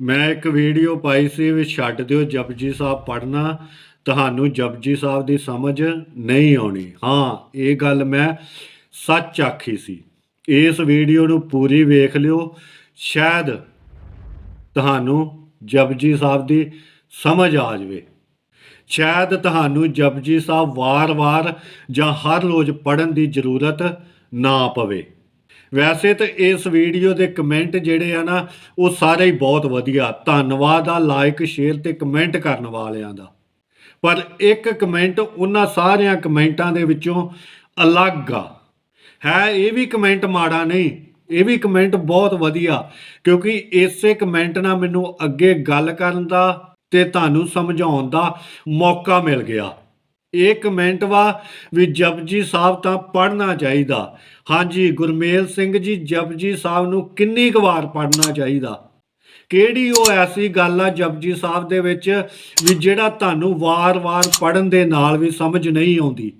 ਮੈਂ ਇੱਕ ਵੀਡੀਓ ਪਾਈ ਸੀ ਵੀ ਛੱਡ ਦਿਓ ਜਪਜੀ ਸਾਹਿਬ ਪੜ੍ਹਨਾ, ਤੁਹਾਨੂੰ ਜਪਜੀ ਸਾਹਿਬ ਦੀ ਸਮਝ ਨਹੀਂ ਆਉਣੀ। ਹਾਂ, ਇਹ ਗੱਲ ਮੈਂ ਸੱਚ ਆਖੀ ਸੀ। ਇਸ ਵੀਡੀਓ ਨੂੰ ਪੂਰੀ ਵੇਖ ਲਿਓ। ਸ਼ਾਇਦ ਤੁਹਾਨੂੰ ਜਪਜੀ ਸਾਹਿਬ ਦੀ ਸਮਝ ਆ ਜਾਵੇ। ਸ਼ਾਇਦ ਤੁਹਾਨੂੰ ਜਪਜੀ ਸਾਹਿਬ ਵਾਰ-ਵਾਰ ਜਾਂ ਹਰ ਰੋਜ਼ ਪੜਨ ਦੀ ਜ਼ਰੂਰਤ ਨਾ ਪਵੇ। ਵੈਸੇ ਤਾਂ ਇਸ ਵੀਡੀਓ ਦੇ ਕਮੈਂਟ ਜਿਹੜੇ ਆ ਨਾ, ਉਹ ਸਾਰੇ ਹੀ ਬਹੁਤ ਵਧੀਆ। ਧੰਨਵਾਦ ਆ ਲਾਈਕ ਸ਼ੇਅਰ ਤੇ ਕਮੈਂਟ ਕਰਨ ਵਾਲਿਆਂ ਦਾ। ਪਰ ਇੱਕ ਕਮੈਂਟ ਉਹਨਾਂ ਸਾਰਿਆਂ ਕਮੈਂਟਾਂ ਦੇ ਵਿੱਚੋਂ ਅਲੱਗ ਆ। ਹੈ, ਇਹ ਵੀ ਕਮੈਂਟ ਮਾੜਾ ਨਹੀਂ, ਇਹ ਵੀ ਕਮੈਂਟ ਬਹੁਤ ਵਧੀਆ। ਕਿਉਂਕਿ ਇਸੇ ਕਮੈਂਟ ਨਾਲ ਮੈਨੂੰ ਅੱਗੇ ਗੱਲ ਕਰਨ ਦਾ ਤੇ ਤੁਹਾਨੂੰ ਸਮਝਾਉਣ ਦਾ ਮੌਕਾ ਮਿਲ ਗਿਆ। ਇਹ ਕਮੈਂਟ ਵਾ ਵੀ ਜਪਜੀ ਸਾਹਿਬ ਤਾਂ ਪੜ੍ਹਨਾ ਚਾਹੀਦਾ। ਹਾਂਜੀ, ਗੁਰਮੇਲ ਸਿੰਘ ਜੀ, ਜਪਜੀ ਸਾਹਿਬ ਨੂੰ ਕਿੰਨੀ ਕੁ ਵਾਰ ਪੜ੍ਹਨਾ ਚਾਹੀਦਾ? ਕਿਹੜੀ ਉਹ ਐਸੀ ਗੱਲ ਆ ਜਪਜੀ ਸਾਹਿਬ ਦੇ ਵਿੱਚ ਵੀ ਜਿਹੜਾ ਤੁਹਾਨੂੰ ਵਾਰ-ਵਾਰ ਪੜਨ ਦੇ ਨਾਲ ਵੀ ਸਮਝ ਨਹੀਂ ਆਉਂਦੀ?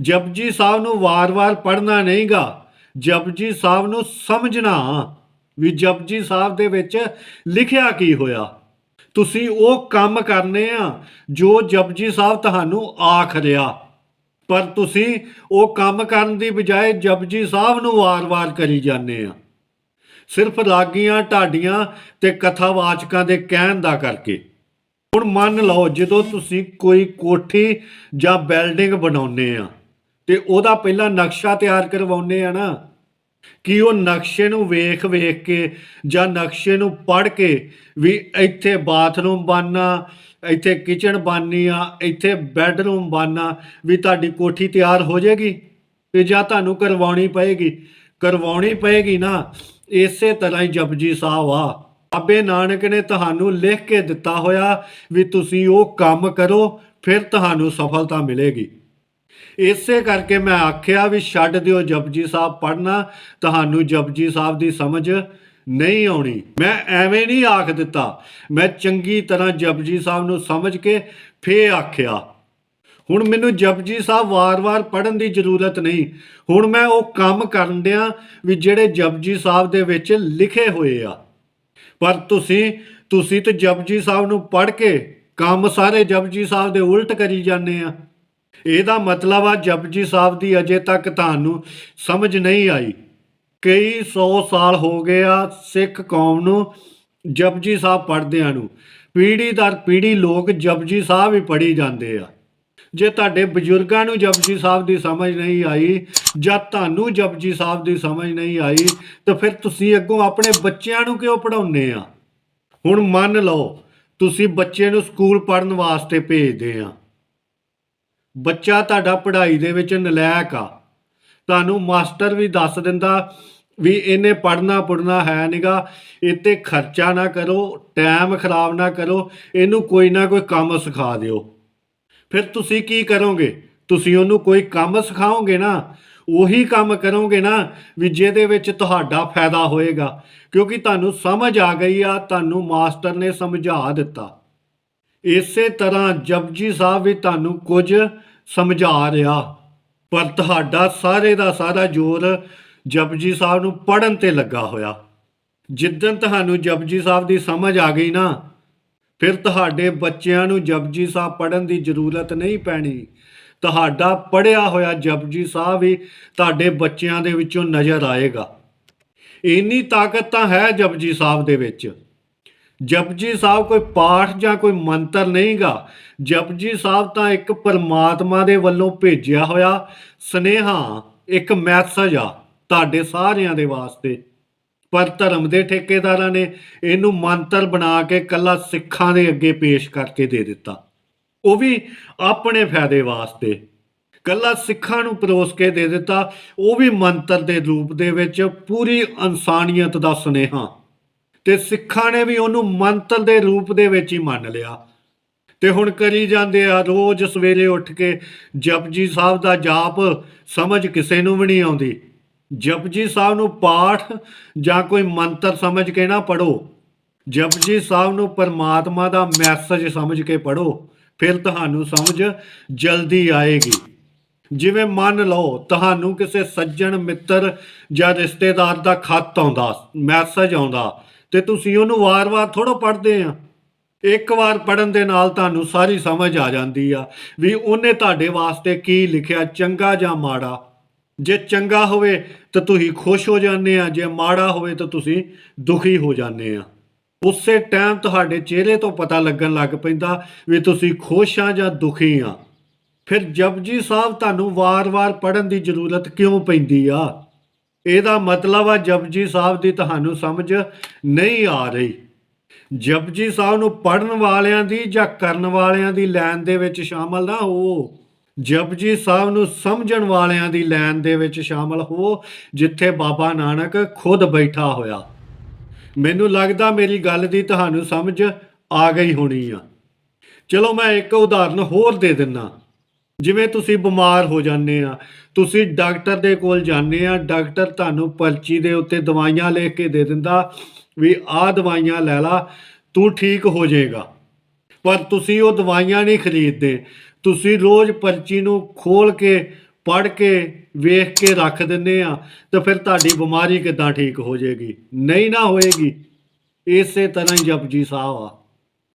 ਜਪਜੀ ਸਾਹਿਬ ਨੂੰ ਵਾਰ-ਵਾਰ ਪੜਨਾ ਨਹੀਂਗਾ। ਜਪਜੀ ਸਾਹਿਬ ਨੂੰ ਸਮਝਣਾ ਵੀ ਜਪਜੀ ਸਾਹਿਬ ਦੇ ਵਿੱਚ ਲਿਖਿਆ ਕੀ ਹੋਇਆ? ਤੁਸੀਂ ਉਹ ਕੰਮ ਕਰਨੇ ਆ ਜੋ ਜਪਜੀ ਸਾਹਿਬ ਤੁਹਾਨੂੰ ਆਖ ਰਿਹਾ। ਪਰ ਤੁਸੀਂ ਉਹ ਕੰਮ ਕਰਨ ਦੀ ਬਜਾਏ ਜਪਜੀ ਸਾਹਿਬ ਨੂੰ ਵਾਰ-ਵਾਰ ਕਰੀ ਜਾਂਦੇ ਆ। ਸਿਰਫ ਰਾਗੀਆਂ, ਢਾਡੀਆਂ ਤੇ ਕਥਾਵਾਚਕਾਂ ਦੇ ਕਹਿਣ ਦਾ ਕਰਕੇ। ਹੁਣ ਮੰਨ ਲਓ ਜਦੋਂ ਤੁਸੀਂ ਕੋਈ ਕੋਠੀ ਜਾਂ ਬਿਲਡਿੰਗ ਬਣਾਉਨੇ ਆ ਤੇ ਉਹਦਾ ਪਹਿਲਾਂ ਨਕਸ਼ਾ ਤਿਆਰ ਕਰਵਾਉਨੇ ਆ ਨਾ ਕਿ ਉਹ ਨਕਸ਼ੇ ਨੂੰ ਵੇਖ ਵੇਖ ਕੇ ਜਾਂ ਨਕਸ਼ੇ ਨੂੰ ਪੜ੍ਹ ਕੇ ਵੀ ਇੱਥੇ ਬਾਥਰੂਮ ਬਣਨਾ, ਇੱਥੇ ਕਿਚਨ ਬਣਨੀ ਆ, ਇੱਥੇ ਬੈੱਡਰੂਮ ਬਣਨਾ, ਵੀ ਤੁਹਾਡੀ ਕੋਠੀ ਤਿਆਰ ਹੋ ਜਾਏਗੀ ਤੇ ਜਾਂ ਤੁਹਾਨੂੰ ਕਰਵਾਉਣੀ ਪਏਗੀ। ਕਰਵਾਉਣੀ ਪਏਗੀ ਨਾ, ਇਸੇ ਤਰ੍ਹਾਂ ਹੀ ਜਪਜੀ ਸਾਹਿਬ ਆ। ਬਾਬੇ ਨਾਨਕ ਨੇ ਤੁਹਾਨੂੰ ਲਿਖ ਕੇ ਦਿੱਤਾ ਹੋਇਆ ਵੀ ਤੁਸੀਂ ਉਹ ਕੰਮ ਕਰੋ, ਫਿਰ ਤੁਹਾਨੂੰ ਸਫਲਤਾ ਮਿਲੇਗੀ। ਇਸੇ ਕਰਕੇ ਮੈਂ ਆਖਿਆ ਵੀ ਛੱਡ ਦਿਓ ਜਪਜੀ ਸਾਹਿਬ ਪੜ੍ਹਨਾ, ਤੁਹਾਨੂੰ ਜਪਜੀ ਸਾਹਿਬ ਦੀ ਸਮਝ ਨਹੀਂ ਆਉਣੀ। ਮੈਂ ਐਵੇਂ ਨਹੀਂ ਆਖ ਦਿੱਤਾ। ਮੈਂ ਚੰਗੀ ਤਰ੍ਹਾਂ ਜਪਜੀ ਸਾਹਿਬ ਨੂੰ ਸਮਝ ਕੇ ਫੇਰ ਆਖਿਆ। ਹੁਣ ਮੈਨੂੰ ਜਪਜੀ ਸਾਹਿਬ ਵਾਰ-ਵਾਰ ਪੜਨ ਦੀ ਜ਼ਰੂਰਤ ਨਹੀਂ। ਹੁਣ ਮੈਂ ਉਹ ਕੰਮ ਕਰਨ ਦਿਆਂ ਵੀ ਜਿਹੜੇ ਜਪਜੀ ਸਾਹਿਬ ਦੇ ਵਿੱਚ ਲਿਖੇ ਹੋਏ ਆ। ਪਰ ਤੁਸੀਂ ਤੁਸੀਂ ਤੇ ਜਪਜੀ ਸਾਹਿਬ ਨੂੰ ਪੜ੍ਹ ਕੇ ਕੰਮ ਸਾਰੇ ਜਪਜੀ ਸਾਹਿਬ ਦੇ ਉਲਟ ਕਰੀ ਜਾਂਦੇ ਆ। ਇਹਦਾ ਮਤਲਬ ਆ ਜਪਜੀ ਸਾਹਿਬ ਦੀ ਅਜੇ ਤੱਕ ਤੁਹਾਨੂੰ ਸਮਝ ਨਹੀਂ ਆਈ। ਕਈ 100 ਸਾਲ ਹੋ ਗਏ ਆ ਸਿੱਖ ਕੌਮ ਨੂੰ ਜਪਜੀ ਸਾਹਿਬ ਪੜ੍ਹਦਿਆਂ ਨੂੰ। ਪੀੜ੍ਹੀ ਦਰ ਪੀੜ੍ਹੀ ਲੋਕ ਜਪਜੀ ਸਾਹਿਬ ਹੀ ਪੜ੍ਹੀ ਜਾਂਦੇ ਆ। ਜੇ ਤੁਹਾਡੇ ਬਜ਼ੁਰਗਾਂ ਨੂੰ ਜਪਜੀ ਸਾਹਿਬ ਦੀ ਸਮਝ ਨਹੀਂ ਆਈ, ਜਾਂ ਤੁਹਾਨੂੰ ਜਪਜੀ ਸਾਹਿਬ ਦੀ ਸਮਝ ਨਹੀਂ ਆਈ, ਤਾਂ ਫਿਰ ਤੁਸੀਂ ਅੱਗੋਂ ਆਪਣੇ ਬੱਚਿਆਂ ਨੂੰ ਕਿਉਂ ਪੜਾਉਂਦੇ ਆ? ਹੁਣ ਮੰਨ ਲਓ, ਤੁਸੀਂ ਬੱਚੇ ਨੂੰ ਸਕੂਲ ਪੜਨ ਵਾਸਤੇ ਭੇਜਦੇ ਆ। ਬੱਚਾ ਤੁਹਾਡਾ ਪੜ੍ਹਾਈ ਦੇ ਵਿੱਚ ਨਲਾਇਕ ਆ। ਤੁਹਾਨੂੰ ਮਾਸਟਰ ਵੀ ਦੱਸ ਦਿੰਦਾ ਵੀ ਇਹਨੇ ਪੜਨਾ ਪੜਨਾ ਹੈ ਨਿਗਾ, ਇੱਥੇ ਖਰਚਾ ਨਾ ਕਰੋ, ਟਾਈਮ ਖਰਾਬ ਨਾ ਕਰੋ, ਇਹਨੂੰ ਕੋਈ ਨਾ ਕੋਈ ਕੰਮ ਸਿਖਾ ਦਿਓ। ਫਿਰ ਤੁਸੀਂ ਕੀ ਕਰੋਗੇ? ਤੁਸੀਂ ਉਹਨੂੰ ਕੋਈ ਕੰਮ ਸਿਖਾਓਗੇ ਨਾ, ਉਹੀ ਕੰਮ ਕਰੋਗੇ ਨਾ ਵੀ ਜਿਹਦੇ ਵਿੱਚ ਤੁਹਾਡਾ ਫਾਇਦਾ ਹੋਏਗਾ। ਕਿਉਂਕਿ ਤੁਹਾਨੂੰ ਸਮਝ ਆ ਗਈ ਆ, ਤੁਹਾਨੂੰ ਮਾਸਟਰ ਨੇ ਸਮਝਾ ਦਿੱਤਾ। ਇਸੇ ਤਰ੍ਹਾਂ ਜਪਜੀ ਸਾਹਿਬ ਵੀ ਤੁਹਾਨੂੰ ਕੁਝ ਸਮਝਾ ਰਿਹਾ। ਪਰ ਤੁਹਾਡਾ ਸਾਰੇ ਦਾ ਸਾਰਾ ਜ਼ੋਰ ਜਪਜੀ ਸਾਹਿਬ ਨੂੰ ਪੜਨ ਤੇ ਲੱਗਾ ਹੋਇਆ। ਜਿੱਦਨ ਤੁਹਾਨੂੰ ਜਪਜੀ ਸਾਹਿਬ ਦੀ ਸਮਝ ਆ ਗਈ ਨਾ, ਫਿਰ ਤੁਹਾਡੇ ਬੱਚਿਆਂ ਨੂੰ ਜਪਜੀ ਸਾਹਿਬ ਪੜਨ ਦੀ ਜ਼ਰੂਰਤ ਨਹੀਂ ਪੈਣੀ। ਤੁਹਾਡਾ ਪੜਿਆ ਹੋਇਆ ਜਪਜੀ ਸਾਹਿਬ ਵੀ ਤੁਹਾਡੇ ਬੱਚਿਆਂ ਦੇ ਵਿੱਚੋਂ ਨਜ਼ਰ ਆਏਗਾ। ਇੰਨੀ ਤਾਕਤ ਤਾਂ ਹੈ ਜਪਜੀ ਸਾਹਿਬ ਦੇ ਵਿੱਚ। ਜਪਜੀ ਸਾਹਿਬ ਕੋਈ ਪਾਠ ਜਾਂ ਕੋਈ ਮੰਤਰ ਨਹੀਂਗਾ। ਜਪਜੀ ਸਾਹਿਬ ਤਾਂ ਇੱਕ ਪਰਮਾਤਮਾ ਦੇ ਵੱਲੋਂ ਭੇਜਿਆ ਹੋਇਆ। ਸਨੇਹਾ, ਇੱਕ ਮੈਸੇਜ ਆ ਤੁਹਾਡੇ ਸਾਰਿਆਂ ਦੇ ਵਾਸਤੇ। ਪਰ ਧਰਮ ਦੇ ਠੇਕੇਦਾਰਾਂ ਨੇ ਇਹਨੂੰ ਮੰਤਰ ਬਣਾ ਕੇ ਕੱਲਾ ਸਿੱਖਾਂ ਦੇ ਅੱਗੇ ਪੇਸ਼ ਕਰਕੇ ਦੇ ਦਿੱਤਾ। ਉਹ ਵੀ ਆਪਣੇ ਫਾਇਦੇ ਵਾਸਤੇ। ਕੱਲਾ ਸਿੱਖਾਂ ਨੂੰ ਪਰੋਸ ਕੇ ਦੇ ਦਿੱਤਾ। ਉਹ ਵੀ ਮੰਤਰ ਦੇ ਰੂਪ ਦੇ ਵਿੱਚ ਪੂਰੀ ਇਨਸਾਨੀਅਤ ਦਾ ਸੁਨੇਹਾ। ਤੇ ਸਿੱਖਾਂ ਨੇ ਵੀ ਉਹਨੂੰ ਮੰਤਰ ਦੇ ਰੂਪ ਦੇ ਵਿੱਚ ਹੀ ਮੰਨ ਲਿਆ। ਤੇ ਹੁਣ ਕਰੀ ਜਾਂਦੇ ਆ, ਰੋਜ਼ ਸਵੇਰੇ ਉੱਠ ਕੇ ਜਪਜੀ ਸਾਹਿਬ ਦਾ ਜਾਪ ਸਮਝ ਕਿਸੇ ਨੂੰ ਵੀ ਨਹੀਂ ਆਉਂਦੀ। ਜਪਜੀ ਸਾਹਿਬ ਨੂੰ ਪਾਠ ਜਾਂ ਕੋਈ ਮੰਤਰ ਸਮਝ ਕੇ ਨਾ ਪੜੋ ਜਪਜੀ ਸਾਹਿਬ ਨੂੰ ਪਰਮਾਤਮਾ ਦਾ ਮੈਸੇਜ ਸਮਝ ਕੇ ਪੜੋ ਫਿਰ ਤੁਹਾਨੂੰ ਸਮਝ ਜਲਦੀ ਆਏਗੀ। ਜਿਵੇਂ ਮੰਨ ਲਓ, ਤੁਹਾਨੂੰ ਕਿਸੇ ਸੱਜਣ, ਮਿੱਤਰ ਜਾਂ ਰਿਸ਼ਤੇਦਾਰ ਦਾ ਖਤ ਆਉਂਦਾ, ਮੈਸੇਜ ਆਉਂਦਾ ਤੇ ਤੁਸੀਂ ਉਹਨੂੰ ਵਾਰ-ਵਾਰ ਥੋੜਾ ਪੜ੍ਹਦੇ ਆ। ਇੱਕ ਵਾਰ ਪੜਨ ਦੇ ਨਾਲ ਤੁਹਾਨੂੰ ਸਾਰੀ ਸਮਝ ਆ ਜਾਂਦੀ ਆ ਵੀ ਉਹਨੇ ਤੁਹਾਡੇ ਵਾਸਤੇ ਕੀ ਲਿਖਿਆ, ਚੰਗਾ ਜਾਂ ਮਾੜਾ। ਜੇ ਚੰਗਾ ਹੋਵੇ ਤਾਂ ਤੁਸੀਂ ਖੁਸ਼ ਹੋ ਜਾਂਦੇ ਆ, ਜੇ ਮਾੜਾ ਹੋਵੇ ਤਾਂ ਤੁਸੀਂ ਦੁਖੀ ਹੋ ਜਾਂਦੇ ਆ। ਉਸੇ ਟਾਈਮ ਤੁਹਾਡੇ ਚਿਹਰੇ ਤੋਂ ਪਤਾ ਲੱਗਣ ਲੱਗ ਪੈਂਦਾ ਵੀ ਤੁਸੀਂ ਖੁਸ਼ ਆ ਜਾਂ ਦੁਖੀ ਆ। ਫਿਰ ਜਪਜੀ ਸਾਹਿਬ ਤੁਹਾਨੂੰ ਵਾਰ-ਵਾਰ ਪੜਨ ਦੀ ਜ਼ਰੂਰਤ ਕਿਉਂ ਪੈਂਦੀ ਆ? ਇਹਦਾ ਮਤਲਬ ਆ ਜਪਜੀ ਸਾਹਿਬ ਦੀ ਤੁਹਾਨੂੰ ਸਮਝ ਨਹੀਂ ਆ ਰਹੀ। ਜਪਜੀ ਸਾਹਿਬ ਨੂੰ ਪੜਨ ਵਾਲਿਆਂ ਦੀ ਜਾਂ ਕਰਨ ਵਾਲਿਆਂ ਦੀ ਲੈਣ ਦੇ ਵਿੱਚ ਸ਼ਾਮਲ ਨਾ ਹੋ। ਜਪਜੀ ਸਾਹਿਬ ਨੂੰ ਸਮਝਣ ਵਾਲਿਆਂ ਦੀ ਲੈਣ ਦੇ ਵਿੱਚ ਸ਼ਾਮਲ ਹੋ, ਜਿੱਥੇ ਬਾਬਾ ਨਾਨਕ ਖੁਦ ਬੈਠਾ ਹੋਇਆ। ਮੈਨੂੰ ਲੱਗਦਾ ਮੇਰੀ ਗੱਲ ਦੀ ਤੁਹਾਨੂੰ ਸਮਝ ਆ ਗਈ ਹੋਣੀ ਆ। ਚਲੋ ਮੈਂ ਇੱਕ ਉਦਾਹਰਨ ਹੋਰ ਦੇ ਦਿੰਨਾ। ਜਿਵੇਂ ਤੁਸੀਂ ਬਿਮਾਰ ਹੋ ਜਾਂਦੇ ਆ, ਤੁਸੀਂ ਡਾਕਟਰ ਦੇ ਕੋਲ ਜਾਂਦੇ ਆ, ਡਾਕਟਰ ਤੁਹਾਨੂੰ ਪਰਚੀ ਦੇ ਉੱਤੇ ਦਵਾਈਆਂ ਲਿਖ ਕੇ ਦੇ ਦਿੰਦਾ ਵੀ ਆਹ ਦਵਾਈਆਂ ਲੈ ਲਾ, ਤੂੰ ਠੀਕ ਹੋ ਜਾਏਗਾ। ਪਰ ਤੁਸੀਂ ਉਹ ਦਵਾਈਆਂ ਨਹੀਂ ਖਰੀਦਦੇ, ਤੁਸੀਂ ਰੋਜ਼ ਪਰਚੀ ਨੂੰ ਖੋਲ ਕੇ, ਪੜ੍ਹ ਕੇ, ਵੇਖ ਕੇ ਰੱਖ ਦਿੰਦੇ ਆ, ਤਾਂ ਫਿਰ ਤੁਹਾਡੀ ਬਿਮਾਰੀ ਕਿੱਦਾਂ ਠੀਕ ਹੋ ਜਾਏਗੀ। ਨਹੀਂ ਨਾ ਹੋਏਗੀ। ਇਸੇ ਤਰ੍ਹਾਂ ਹੀ ਜਪਜੀ ਸਾਹਿਬ ਆ।